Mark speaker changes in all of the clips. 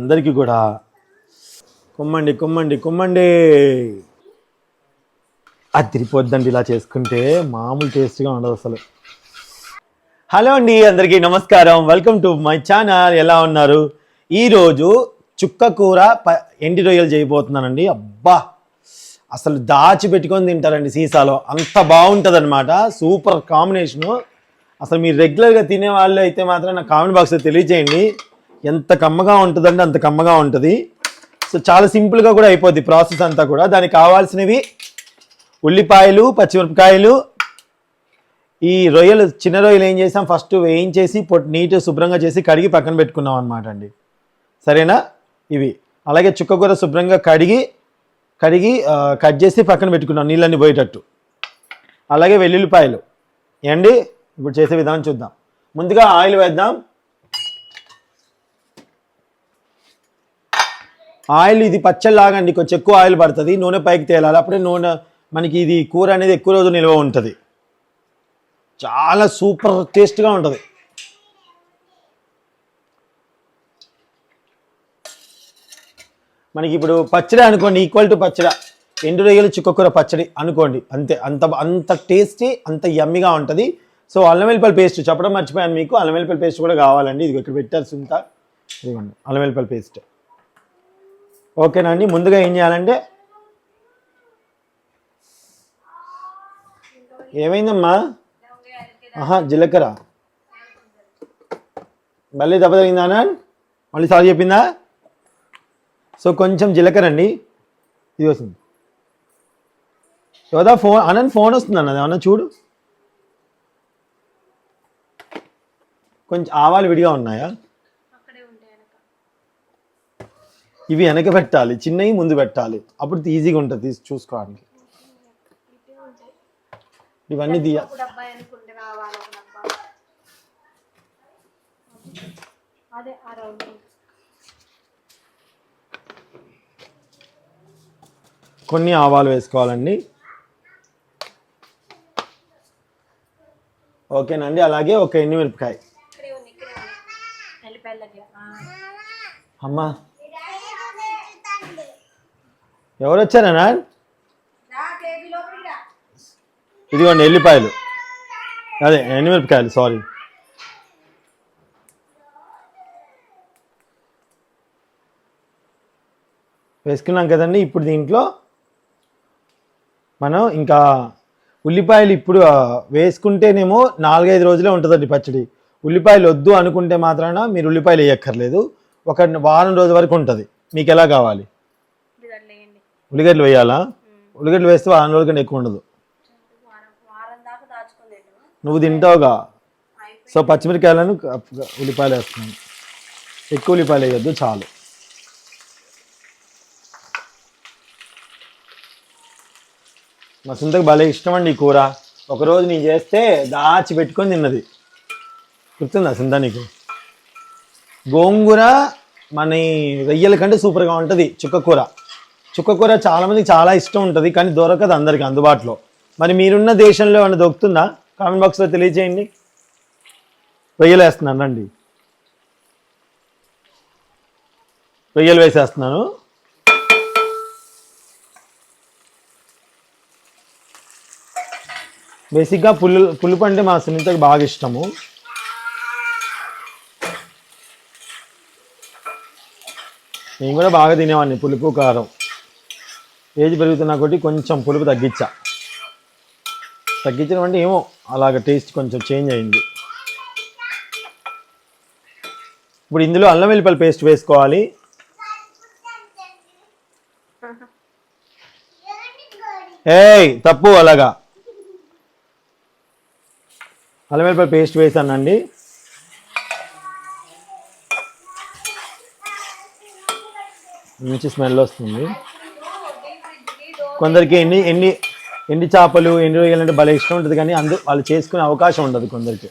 Speaker 1: అందరికీ కూడా కుమ్మండి కుమ్మండి కుమ్మండి. అది తిరిపోద్దండి ఇలా చేసుకుంటే మామూలు టేస్ట్గా ఉండదు అసలు. హలో అండి అందరికీ నమస్కారం. వెల్కమ్ టు మై ఛానల్ ఎలా ఉన్నారు? ఈరోజు చుక్క కూర ప- ఎండి రొయ్యలు చేయబోతున్నానండి. అబ్బా! అసలు దాచి పెట్టుకొని తింటారండి సీసాలో. అంత బాగుంటుంది అనమాట సూపర్ కాంబినేషను అసలు మీరు రెగ్యులర్గా తినే వాళ్ళు అయితే మాత్రం నా కామెంట్ బాక్స్లో తెలియజేయండి. ఎంత కమ్మగా ఉంటుందంటే అంత కమ్మగా ఉంటుంది. సో చాలా సింపుల్గా కూడా అయిపోద్ది ప్రాసెస్ అంతా కూడా. దానికి కావాల్సినవి ఉల్లిపాయలు పచ్చిమిరపకాయలు. ఈ రొయ్యలు చిన్న రొయ్యలు ఏం చేసాం? ఫస్ట్ వేయించేసి పొట్టు నీట్ శుభ్రంగా చేసి కడిగి పక్కన పెట్టుకున్నాం అనమాట అండి. సరేనా? ఇవి. అలాగే చుక్కకూర శుభ్రంగా కడిగి కడిగి కట్ చేసి పక్కన పెట్టుకున్నాం నీళ్ళన్నీ పోయేటట్టు. అలాగే వెల్లుల్లిపాయలు. ఏండి? ఇప్పుడు చేసే విధానం చూద్దాం. ముందుగా ఆయిల్ వేద్దాం. ఆయిల్ ఇది పచ్చళ్ళలాగండి కొంచెం ఎక్కువ ఆయిల్ పడుతుంది నూనె పైకి తేలాలి అప్పుడే నూనె మనకి ఇది కూర అనేది ఎక్కువ రోజు నిల్వ ఉంటుంది. చాలా సూపర్ టేస్ట్గా ఉంటుంది. మనకి ఇప్పుడు పచ్చడి అనుకోండి ఈక్వల్ టు పచ్చడి ఎండు రొయ్యలు చుక్కకూర పచ్చడి అనుకోండి అంతే అంత అంత టేస్టీ అంత యమ్మిగా ఉంటుంది. సో అల్లం వెల్లిపల్లి పేస్ట్ చెప్పడం మర్చిపోయాను మీకు అల్లం వెల్లిపల్లి పేస్ట్ కూడా కావాలండి ఇది ఇక్కడ పెట్టాల్సి ఉంటా ఇదిగోండి అల్లం వెల్లిపల్లి పేస్ట్ ఓకేనా అండి ముందుగా ఏం చేయాలంటే ఏమైందమ్మా? ఆహా జీలకర్ర. మళ్ళీ దెబ్బ తగిలిందా అన్న? మళ్ళీ సార్ చెప్పిందా? సో కొంచెం జీలకర్ర అండి. ఇది వస్తుంది. యోదా ఫోన్ అన్న ఫోన్ వస్తుంది అన్నది ఏమన్నా చూడు. కొంచెం ఆవాలు విడిగా ఉన్నాయా? ఇవి వెనక పెట్టాలి చిన్నవి ముందు పెట్టాలి. అప్పుడు ఈజీగా ఉంటుంది తీసి చూసుకోవడానికి. ఇవన్నీ తీయ కొన్ని ఆవాలు వేసుకోవాలండి. ఓకేనండి అలాగే ఒక ఎండుమిరపకాయ. అమ్మా. ఎవరు వచ్చారనా ఇదిగోండి ఎల్లిపాయలు. అదే ఎండుమిరపకాయలు సారీ వేసుకున్నాం కదండి ఇప్పుడు దీంట్లో మనం ఇంకా ఉల్లిపాయలు ఇప్పుడు వేసుకుంటేనేమో నాలుగైదు రోజులే ఉంటుందండి పచ్చడి. ఉల్లిపాయలు వద్దు అనుకుంటే మాత్రాన మీరు ఉల్లిపాయలు వేయక్కర్లేదు. ఒక వారం రోజు వరకు ఉంటుంది. మీకు ఎలా కావాలి? ఉల్లిగడ్డలు వేయాలా? ఉల్లిగడ్డలు వేస్తే వారం రోజుల కంటే ఎక్కువ ఉండదు. నువ్వు తింటావుగా. సో పచ్చిమిరకాయలను ఉల్లిపాయలు వేస్తున్నాను ఎక్కువ ఉల్లిపాయలు వేయొద్దు చాలు. మా సొంతకు భలే ఇష్టం అండి ఈ కూర. ఒకరోజు నేను చేస్తే దాచి పెట్టుకొని తిన్నది. గుర్తుందా సింత నీకు? గోంగూర మన రొయ్యల కంటే సూపర్గా ఉంటుంది చుక్క కూర. చుక్కకూర చాలా మందికి చాలా ఇష్టం ఉంటుంది కానీ దొరకదు అందరికి అందుబాటులో. మరి మీరున్న దేశంలో ఏమైనా దొరుకుతుందా? కామెంట్ బాక్స్లో తెలియజేయండి. రొయ్యలు వేస్తున్నాను రండి. రొయ్యలు వేసేస్తున్నాను. బేసిక్గా పుల్లు పులుపు అంటే మా సునీతకు బాగా ఇష్టము. నేను కూడా బాగా తినేవాడిని పులుపు కారం. ఏజ్ పెరుగుతున్నా కొట్టి కొంచెం పులుపు తగ్గించా. తగ్గించడం అంటే ఏమో అలాగ టేస్ట్ కొంచెం చేంజ్ అయింది. ఇప్పుడు ఇందులో అల్లం వెల్లిపల్లి పేస్ట్ వేసుకోవాలి. ఏయ్ తప్పు అలాగా. అల్లం వెల్లిపల్లి పేస్ట్ వేసానండి. మంచి స్మెల్ వస్తుంది. కొందరికి ఎన్ని ఎన్ని ఎండి చేపలు ఎన్ని రొయ్యలు అంటే భలే ఇష్టం ఉంటుంది కానీ అందు వాళ్ళు చేసుకునే అవకాశం ఉండదు కొందరికి.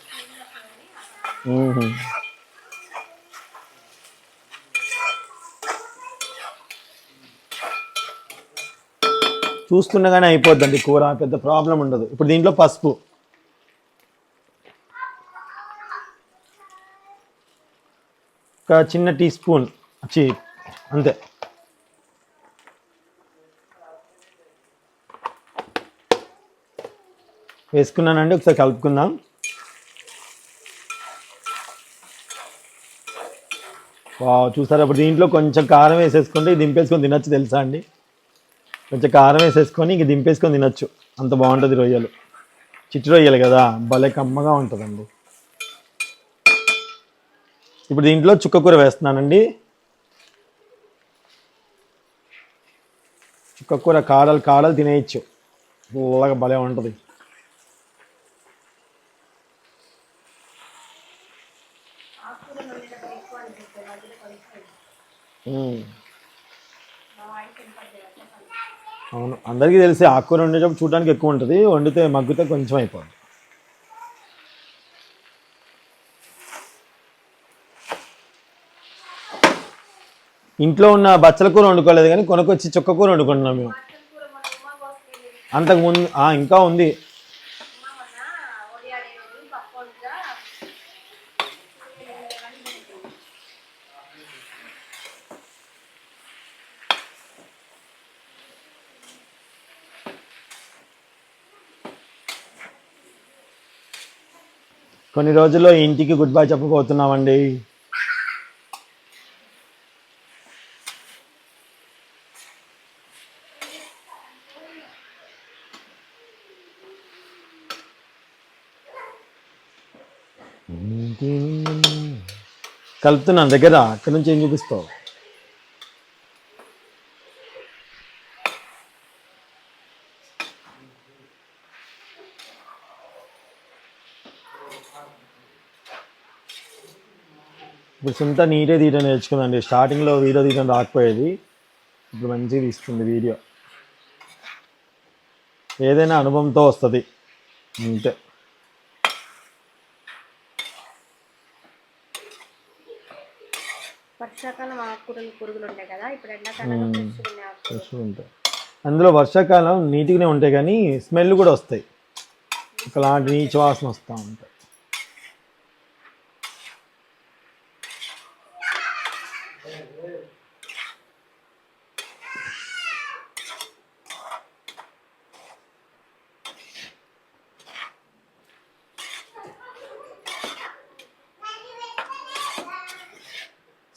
Speaker 1: చూస్తుండగానే అయిపోద్దండి కూర పెద్ద ప్రాబ్లం ఉండదు. ఇప్పుడు దీంట్లో పసుపు. ఒక చిన్న టీ స్పూన్ చి అంతే. వేసుకున్నానండి ఒకసారి కలుపుకుందాం. వావ్ చూసారా ఇప్పుడు దీంట్లో కొంచెం కారం వేసేసుకుంటే దింపేసుకొని తినొచ్చు తెలుసా అండి? కొంచెం కారం వేసేసుకొని ఇంక దింపేసుకొని తినచ్చు. అంత బాగుంటుంది రొయ్యలు. చిట్టి రొయ్యలు కదా భలే కమ్మగా ఉంటుందండి. ఇప్పుడు దీంట్లో చుక్క కూర వేస్తున్నానండి. చుక్కకూర కాడలు కాడలు తినేయచ్చు. పుల్లగా భలే ఉంటుంది. అవును. అందరికీ తెలిసి ఆకుకూర వండేటప్పుడు చూడడానికి ఎక్కువ ఉంటుంది. వండితే మగ్గితే కొంచెం అయిపోతుంది ఇంట్లో ఉన్న బచ్చల కూర వండుకోలేదు కానీ కొనకొచ్చి చుక్క కూర వండుకుంటున్నాం మేము.
Speaker 2: అంతకుముందు
Speaker 1: అంతకు ముందు ఇంకా ఉంది. కొన్ని రోజుల్లో ఇంటికి గుడ్ బై చెప్పబోతున్నామండి. కలుపుతున్నాను దగ్గర అక్కడ నుంచి ఏం చూపిస్తావు? ఇప్పుడు సొంత నీటే తీయడం నేర్చుకుందండి స్టార్టింగ్లో వీడియో తీయడం రాకపోయేది. ఇప్పుడు మంచిగా తీస్తుంది వీడియో. ఏదైనా అనుభవంతో వస్తుంది. అంతే.
Speaker 2: వర్షాకాలం ఆకుకూరలు పురుగులు ఉంటాయి కదా ఇప్పుడు ఎండాకాలంలో ఫ్రెష్ ఉన్నాయి ఆకుకూరలు.
Speaker 1: ఫ్రెష్ ఉంటాయి. అందులో వర్షాకాలం నీట్గానే ఉంటాయి కానీ స్మెల్ కూడా వస్తాయి. ఒకలాంటి నీచు వాసన వస్తూ ఉంటాయి.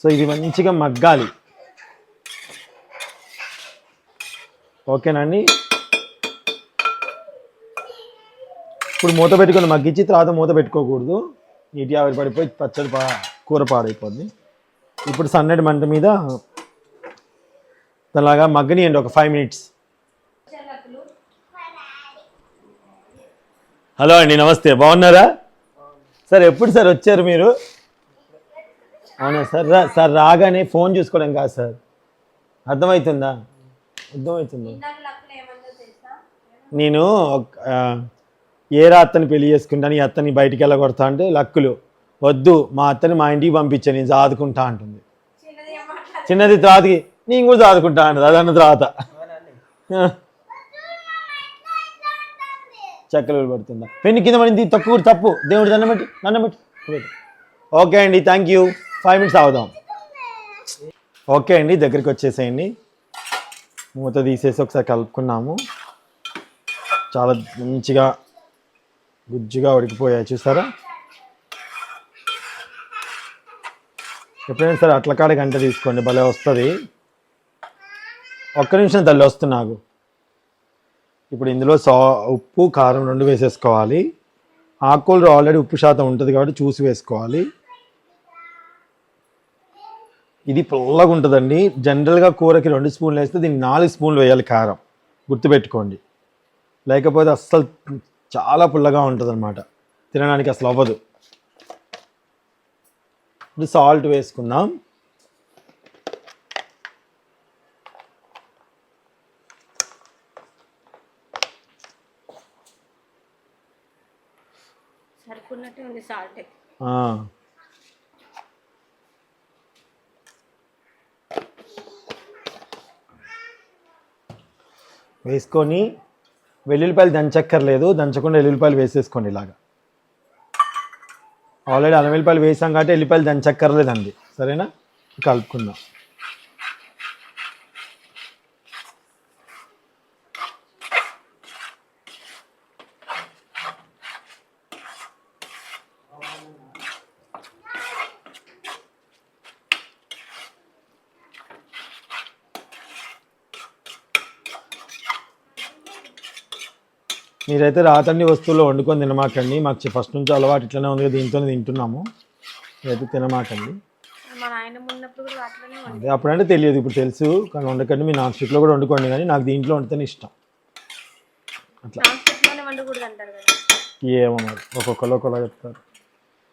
Speaker 1: సో ఇది మంచిగా మగ్గాలి. ఓకేనండి? ఇప్పుడు మూత పెట్టుకొని మగ్గించి తర్వాత మూత పెట్టుకోకూడదు. నీటి ఆవిరి పడిపోయి పచ్చడి పా కూర పాడైపోద్ది. ఇప్పుడు సన్నటి మంట మీద అలాగా మగ్గనియండి ఒక ఫైవ్ మినిట్స్ హలో అండి నమస్తే. బాగున్నారా? సార్ ఎప్పుడు సార్ వచ్చారు మీరు? అవునా? సార్ రా సార్ రాగానే ఫోన్ చూసుకోవడం కాదు సార్. అర్థమవుతుందా? అర్థమవుతుందా? నేను ఏ అత్తని పెళ్ళి చేసుకుంటాను ఈ అత్తని బయటికి వెళ్ళగొడతా అంటే లక్కులు. వద్దు మా అత్తని మా ఇంటికి పంపించా నేను చాదుకుంటా అంటుంది.
Speaker 2: చిన్నది
Speaker 1: తర్వాతకి నేను కూడా చాదుకుంటా అంటుంది అదన్న తర్వాత. చెక్కలు పడుతుందా? పెన్ను కింద పడింది తప్పు తప్పు. దేవుడు దండం పెట్టి దండం పెట్టు. ఓకే అండి థ్యాంక్ యూ. ఫైవ్ మినిట్స్ అవుదాం ఓకే అండి దగ్గరికి వచ్చేసేయండి. మూత తీసేసి ఒకసారి కలుపుకున్నాము. చాలా మంచిగా గుజ్జుగా ఉడికిపోయాయి చూసారా? ఎప్పుడైనా సరే అట్ల కాడ గంట తీసుకోండి భలే వస్తుంది. ఒక్క నిమిషం తల్లి వస్తున్నాకు ఇప్పుడు ఇందులో సా ఉప్పు కారం రెండు వేసేసుకోవాలి. ఆకుకూరలో ఆల్రెడీ ఉప్పు శాతం ఉంటుంది కాబట్టి చూసి వేసుకోవాలి. ఇది పుల్లగా ఉంటుందండి. జనరల్గా కూరకి రెండు స్పూన్లు వేస్తే దీనికి నాలుగు స్పూన్లు వేయాలి కారం. గుర్తుపెట్టుకోండి. లేకపోతే అస్సలు చాలా పుల్లగా ఉంటుంది అనమాట తినడానికి అసలు అవ్వదు. ఇప్పుడు సాల్ట్ వేసుకుందాం.
Speaker 2: ఉంది సాల్ట్
Speaker 1: వేసుకొని వెల్లుల్లిపాయలు దంచక్కర్లేదు దంచకుండా వెల్లుల్లిపాయలు వేసేసుకోండి ఇలాగా. ఆల్రెడీ అల్లం వెల్లిపాయలు వేసాం కాబట్టి వెల్లిపాయలు దంచక్కర్లేదండి. సరేనా? కలుపుకుందాం. మీరైతే రాతండి వస్తువులు వండుకొని తినమాకండి. మాకు ఫస్ట్ నుంచి అలవాటు ఇట్లనే ఉంది దీంతోనే తింటున్నాము. మీరైతే తినమాకండి. అదే అప్పుడంటే తెలియదు ఇప్పుడు తెలుసు. కానీ వండకండి మీ నాన్ స్టిక్లో కూడా వండుకోండి కానీ నాకు దీంట్లో వండితేనే ఇష్టం.
Speaker 2: కదా.
Speaker 1: ఏమో మరి ఒక్కొక్కరు ఒకలా చెప్తారు.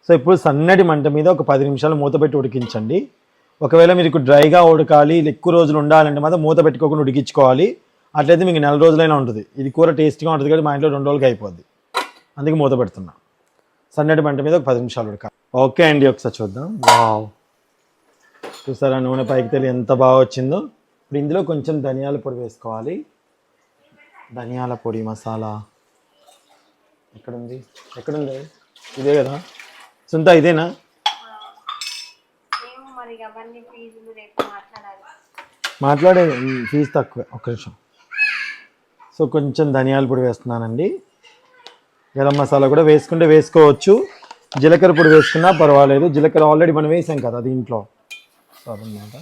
Speaker 1: సో ఇప్పుడు సన్నటి మంట మీద ఒక పది నిమిషాలు మూత పెట్టి ఉడికించండి. ఒకవేళ మీకు డ్రైగా ఉడకాలి ఎక్కువ రోజులు ఉండాలంటే మాత్రం మూత పెట్టుకోకుండా ఉడికించుకోవాలి. అట్లయితే మీకు నెల రోజులైనా ఉంటుంది. ఇది కూర టేస్ట్గా ఉంటుంది కానీ మా ఇంట్లో రెండు రోజులకి అయిపోద్ది. అందుకే మూత పెడుతున్నా. సన్నటి మంట మీద ఒక పది నిమిషాలు ఉడకాలి. ఓకే అండి ఒకసారి చూద్దాం. వావ్ చూసారా నూనె పైకి తెలియ ఎంత బాగా వచ్చిందో? ఇప్పుడు ఇందులో కొంచెం ధనియాల పొడి వేసుకోవాలి. ధనియాల పొడి మసాలా. ఎక్కడుంది? ఎక్కడుంది? ఇదే కదా? సుంత ఇదేనా?
Speaker 2: ఏమో మరి ఇక అవన్నీ ఫీజులు రేపు మాట్లాడాలి.
Speaker 1: మాట్లాడే ఫీజు తక్కువ. ఒక్క నిమిషం. సో కొంచెం ధనియాల పొడి వేస్తున్నానండి. గరం మసాలా కూడా వేసుకుంటే వేసుకోవచ్చు. జీలకర్ర పొడి వేసుకున్నా పర్వాలేదు. జీలకర్ర ఆల్రెడీ మనం వేసాం కదా దీంట్లో. సో అదనమాట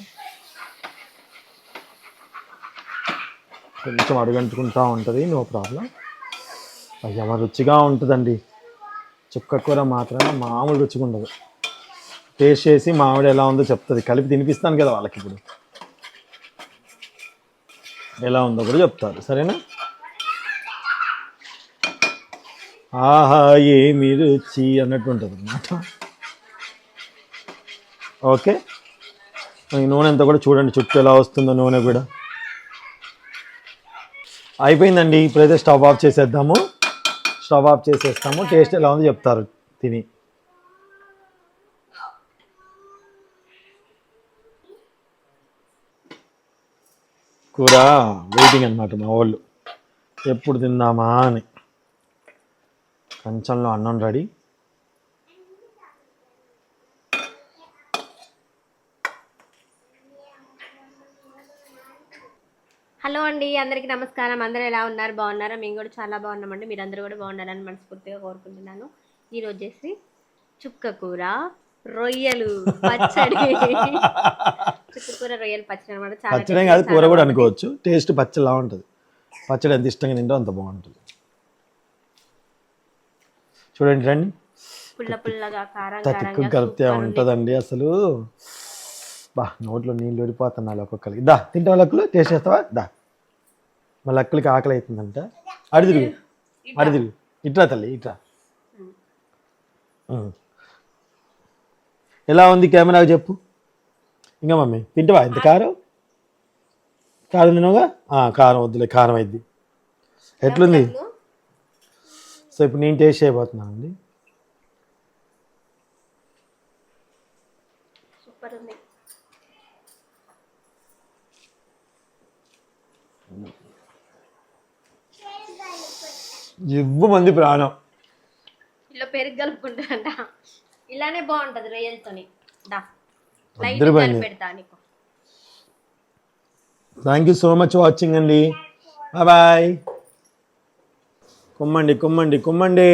Speaker 1: కొంచెం అడుగంటుకుంటా ఉంటుంది నో ప్రాబ్లం. అయ్యా రుచిగా ఉంటుందండి. చుక్క కూర మాత్రమే మామూలు రుచిగా ఉండదు. టేస్ట్ చేసి మామిడి ఎలా ఉందో చెప్తుంది. కలిపి తినిపిస్తాను కదా వాళ్ళకి ఇప్పుడు. ఎలా ఉందో కూడా చెప్తారు. సరేనా? ఆహా ఏమి రుచి అన్నట్టు ఉంటుంది అన్నమాట. ఓకే. ఈ నూనె అంతా కూడా చూడండి చుట్టూ ఎలా వస్తుందో నూనె కూడా. అయిపోయిందండి ఇప్పుడైతే స్టవ్ ఆఫ్ చేసేద్దాము. స్టవ్ ఆఫ్ చేసేస్తాము టేస్ట్ ఎలా ఉందో చెప్తారు తిని. కూర వెయిటింగ్ అనమాట మా వాళ్ళు. ఎప్పుడు తిందామా అని. కంచంలో అన్నం రెడీ.
Speaker 2: హలో అండి అందరికీ నమస్కారం. అందరూ ఎలా ఉన్నారు? బాగున్నారా? మేము కూడా చాలా బాగున్నామండి. మీరందరూ కూడా బాగున్నారని మనస్ఫూర్తిగా కోరుకుంటున్నాను. ఈరోజు వచ్చేసి చుక్క కూర రొయ్యలు పచ్చడి. చుక్క కూర రొయ్యలు పచ్చడి అనమాట. చాలా
Speaker 1: పచ్చడే
Speaker 2: tasty,
Speaker 1: కాదు కూర కూడా. అనుకోవచ్చు. టేస్ట్ పచ్చడిలా ఉంటుంది. పచ్చడి ఎంత ఇష్టంగా తింటో అంత బాగుంటుంది. చూడండి రండి.
Speaker 2: పుల్ల పుల్లగా కారం
Speaker 1: కలిపితే. ఉంటుందండి అసలు. బా నోట్లో నీళ్ళు ఓడిపోతున్నాయి ఒక్కొక్కరికి. దా తింటావా లక్కులు? టేస్ట్ చేస్తావా? దా. మా లక్కులకి ఆకలి అవుతుందంట అడి తిరుగు. అడి తిరుగు. ఇట్రా తల్లి ఇట్రా. ఎలా ఉంది కెమెరాకు చెప్పు. ఇంకా మమ్మీ తింటావా? ఎంత కారం? కారం తినవుగా? కారం వద్దులే కారం అయింది ఎట్లుంది? సో ఇప్పుడు నేను టేస్ట్ చేయబోతున్నానండి.
Speaker 2: సూపర్ ఉంది
Speaker 1: ఇవ్వు మంది ప్రాణం.
Speaker 2: ఇలా పెరుగు కలుపుకుంటారంట. ఇలానే బాగుంటది రొయ్యలతోని.
Speaker 1: Thank you so much watching అండి. బాయ్ కుమ్మండి కుమ్మండి కుమ్మండి.